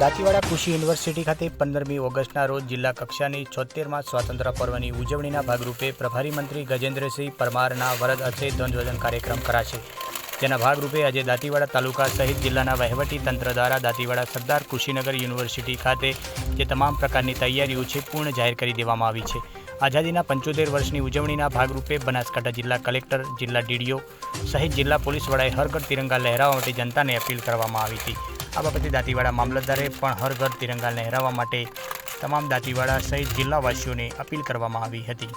દાંતીવાડા કૃષિ યુનિવર્સિટી ખાતે પંદરમી ઓગસ્ટના રોજ જિલ્લા કક્ષાની છોતેરમાં સ્વાતંત્ર્ય પર્વની ઉજવણીના ભાગરૂપે પ્રભારી મંત્રી ગજેન્દ્રસિંહ પરમારના વરદ અર્થે ધ્વજવંદન કાર્યક્રમ કરાશે. જેના ભાગરૂપે આજે દાંતીવાડા તાલુકા સહિત જિલ્લાના વહીવટી તંત્ર દ્વારા દાંતીવાડા સરદાર કૃષિનગર યુનિવર્સિટી ખાતે જે તમામ પ્રકારની તૈયારીઓ છે પૂર્ણ જાહેર કરી દેવામાં આવી છે. આઝાદીના પંચોતેર વર્ષની ઉજવણીના ભાગરૂપે બનાસકાંઠા જિલ્લા કલેક્ટર, જિલ્લા ડીડીઓ સહિત જિલ્લા પોલીસ વડાએ હર તિરંગા લહેરાવવા માટે જનતાને અપીલ કરવામાં આવી હતી. આ બાબતે દાંતીવાડા મામલતદારે પણ હર ઘર તિરંગા લહેરાવવા માટે તમામ દાંતીવાડા સહિત જિલ્લાવાસીઓને અપીલ કરવામાં આવી હતી.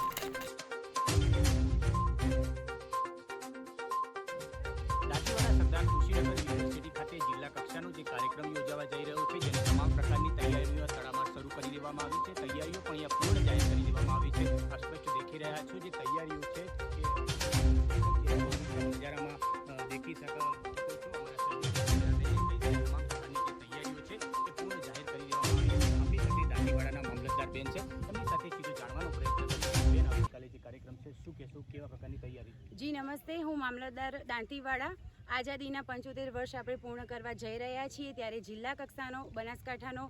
કાર્યક્રમ જઈ રહ્યો છે તમામ તૈયારીઓ પણ અહીંયા પૂર્ણ જાહેર કરી દેવામાં આવી છે. સ્પષ્ટ દેખી રહ્યા છો જે તૈયારીઓ છે બેન છે શું કહેશો? કેવા પ્રકારની તૈયારી જી, નમસ્તે. હું મામલતદાર દાંતીવાડા. આઝાદીના પંચોતેર વર્ષ આપણે પૂર્ણ કરવા જઈ રહ્યા છીએ ત્યારે જિલ્લા કક્ષાનો, બનાસકાંઠાનો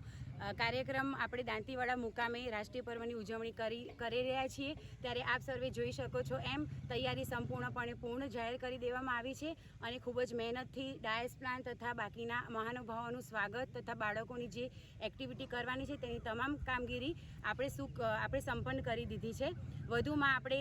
કાર્યક્રમ આપણે દાંતીવાડા મુકામે રાષ્ટ્રીય પર્વની ઉજવણી કરી કરી રહ્યા છીએ. ત્યારે આપ સર્વે જોઈ શકો છો એમ તૈયારી સંપૂર્ણપણે પૂર્ણ જાહેર કરી દેવામાં આવી છે અને ખૂબ જ મહેનતથી ડાયસ પ્લાન તથા બાકીના મહાનુભાવોનું સ્વાગત તથા બાળકોની જે એક્ટિવિટી કરવાની છે તેની તમામ કામગીરી આપણે શું આપણે સંપન્ન કરી દીધી છે. વધુમાં આપણે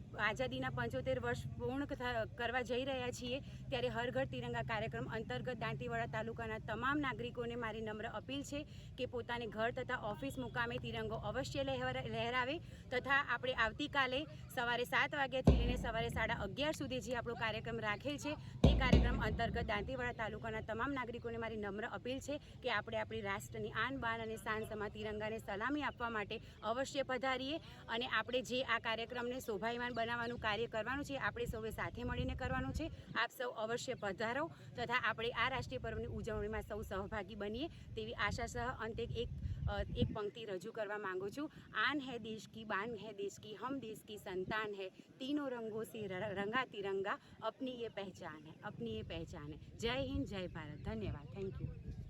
આઝાદીના પંચોતેર વર્ષ પૂર્ણ કરવા જઈ રહ્યા છીએ, ત્યારે હર ઘર તિરંગા કાર્યક્રમ અંતર્ગત દાંતીવાડા તાલુકાના તમામ નાગરિકોને મારી નમ્ર અપીલ છે કે પોતાને ઘર તથા ઓફિસ મુકામે તિરંગો અવશ્ય લહેરા- લહેરાવે તથા આપણે આવતીકાલે સવારે સાત વાગ્યાથી લઈને સવારે સાડા અગિયાર સુધી જે આપણો કાર્યક્રમ રાખેલ છે, તે કાર્યક્રમ અંતર્ગત દાંતીવાડા તાલુકાના તમામ નાગરિકોને મારી નમ્ર અપીલ છે કે આપણે આપણી રાષ્ટ્રની આન, બાન અને શાન સમા તિરંગાને સલામી આપવા માટે અવશ્ય પધારીએ અને આપણે જે આ કાર્યક્રમને શોભાયમાન બનાવવાનું કાર્ય કરવાનું છે, આપણે સૌએ સાથે મળીને કરવાનું છે. આપ સૌ અવશ્ય પધારો તથા આપણે આ રાષ્ટ્રીય પર્વની ઉજવણીમાં સૌ સહભાગી બનીએ તેવી આશા સહ અંતે એક એક પંક્તિ રજૂ કરવા માગું છું. આન હૈ દેશ કી બાન હૈ, દેશ કી હમ, દેશ કી સંતાન હૈ. તીનો રંગો સે રંગા તિરંગા અપની એ પહેચાન હૈ, અપની એ પહેચાન હૈ. જય હિન્દ, જય ભારત. ધન્યવાદ. Thank you